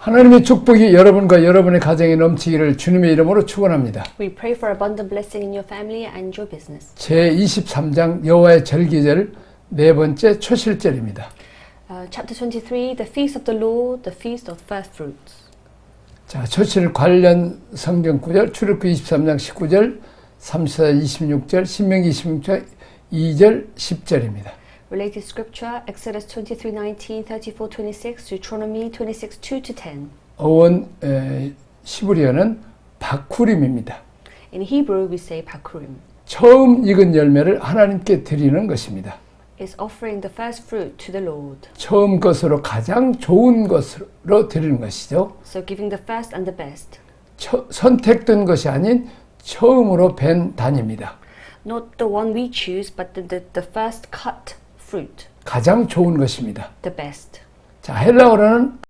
하나님의 축복이 여러분과 여러분의 가정에 넘치기를 주님의 이름으로 축원합니다. We pray for abundant blessing in your family and your business. 제 23장 여호와의 절기절 네 번째 초실절입니다. Uh, chapter 23, the feast of the Lord, the feast of first fruits. 자, 초실 관련 성경 구절 출애굽기 23장 19절, 34 26절, 신명기 26장 2절 10절입니다. Related scripture, Exodus 23, 19, 34, 26, Deuteronomy 26, 2 to 10. 어원 에, 시브리어는 바쿠림입니다. In Hebrew, we say Pakurim. 처음 익은 열매를 하나님께 드리는 것입니다. Is offering the first fruit to the Lord. 처음 것으로 가장 좋은 것으로 드리는 것이죠. So giving the first and the best. 처- 선택된 것이 아닌 처음으로 벤 단입니다. Not the one we choose, but the, the, the first cut fruit. 가장 좋은 것입니다. The best. 자, 헬라어로는